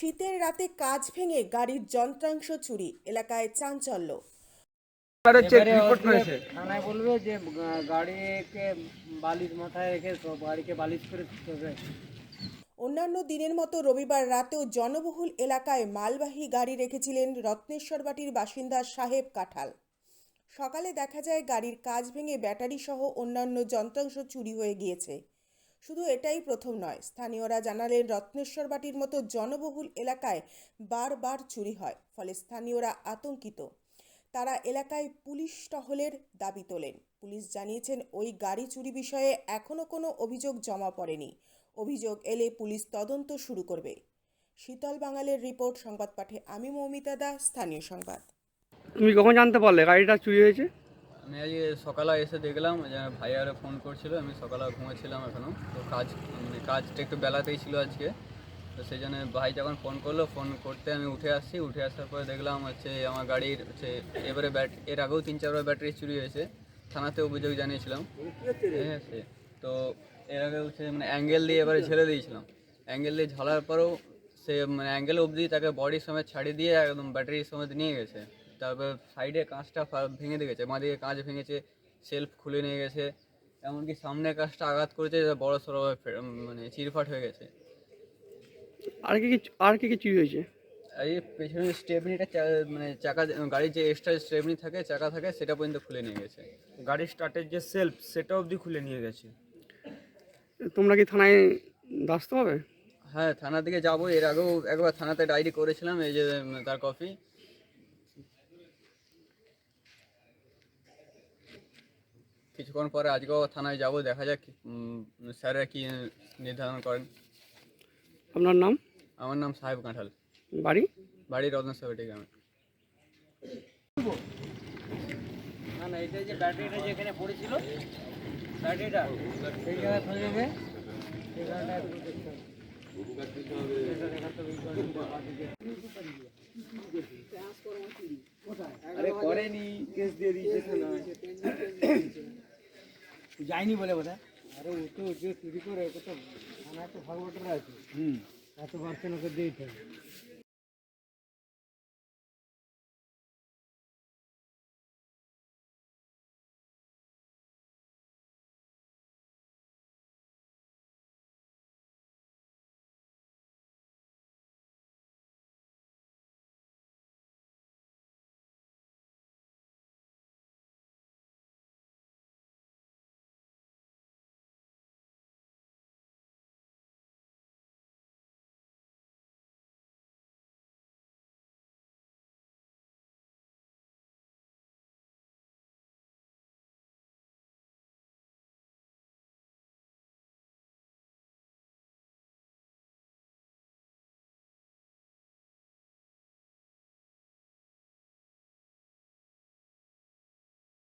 শীতের রাতে কাজ ভেঙে গাড়ির যন্ত্রাংশ চুরি এলাকায় চাঞ্চল্য। থানায় বলবে যে গাড়িকে বালিশ মাথায় রেখে গাড়িকে বালিশ করে অন্যান্য দিনের মতো রবিবার রাতেও জনবহুল এলাকায় মালবাহী গাড়ি রেখেছিলেন রত্নেশ্বরবাটির বাসিন্দা সাহেব কাঁঠাল। সকালে দেখা যায় গাড়ির কাজ ভেঙে ব্যাটারি সহ অন্যান্য যন্ত্রাংশ চুরি হয়ে গিয়েছে। শুধু এটাই প্রথম নয়, স্থানীয়রা জানালেন রত্নেশ্বরবাটির মতো জনবহুল এলাকায় বারবার চুরি হয়, ফলে স্থানীয়রা আতঙ্কিত। তারা এলাকায় পুলিশ টহলের দাবি তোলেন। পুলিশ জানিয়েছেন ওই গাড়ি চুরি বিষয়ে এখনও কোনো অভিযোগ জমা পড়েনি। অভিযোগ এলে পুলিশ তদন্ত শুরু করবে। শীতল বাঙালের রিপোর্ট, সংবাদ পাঠে আমি মৌমিতা দাস স্থানীয় সংবাদ। তুমি কখন জানতে পারলে গাড়িটা চুরি হয়েছে? আমি আজকে সকালে এসে দেখলাম যে ভাই ভাইয়ারা ফোন করছিল, আমি সকালে ঘুমাচ্ছিলাম এখনও তো কাজ মানে কাজটা একটু বেলাতেই ছিল আজকে। তো সেই জন্য ভাই যখন ফোন করল ফোন করতে আমি উঠে আসছি। উঠে আসার পরে দেখলাম হচ্ছে আমার গাড়ির হচ্ছে এবারে ব্যাট এর আগেও তিন চারবার ব্যাটারি চুরি হয়েছে। থানাতে অভিযোগ জানিয়েছিলাম। ঠিক আছে। তো এর আগে হচ্ছে মানে অ্যাঙ্গেল দিয়ে এবারে ঝেলে দিয়েছিলাম। অ্যাঙ্গেল দিয়ে ঝালার পরেও সে মানে অ্যাঙ্গেল অবধি তাকে বডির সময় ছাড়িয়ে দিয়ে একদম ব্যাটারির সময় নিয়ে গেছে। তারপর সাইডে কাঁচটা ফা- ভেঙে দিয়ে গেছে মাদিকে কাঁচ ভেঙেছে সেলফ খুলে নিয়ে গেছে এমনকি সামনে কাঁচটা আঘাত করেছে যেটা বড় সড়ো মানে চিরফাট হয়ে গেছে। আর কি আর কি কি চুরি হয়েছে? এই পেছনের স্টেপনিটা মানে চাকা গাড়ির যে এক্সট্রা স্টেপনি থাকে চাকা থাকে সেটা পর্যন্ত খুলে নিয়ে গেছে। গাড়ির স্টার্টের যে সেলফ সেটা অবধি খুলে নিয়ে গেছে। তোমরা কি থানায় আসতে হবে হ্যাঁ থানা থেকে যাব এর আগেও একবার থানাতে ডায়েরি করেছিলাম এই যে তার কপি কিছুক্ষণ পরে আজকেও থানায় যাব দেখা যাক কি, স্যাররা কি নির্ধারণ করেন। আপনার নাম? আমার নাম সাহেব কাঁঠাল। বাড়ি? বাড়ি রত্নেশ্বরটি গ্রামে। না না এটা যে ব্যাটারিটা যেখানে পড়েছিল ব্যাটারিটা সেই জায়গায়। আরে করেনি কেস দিয়ে দিয়েছে যায়নি বলে বোধ আরে ও তো যে চুরি করে ওকে তো থানায় তো আছে। হুম। এত পার্সেন্ট ওকে হবে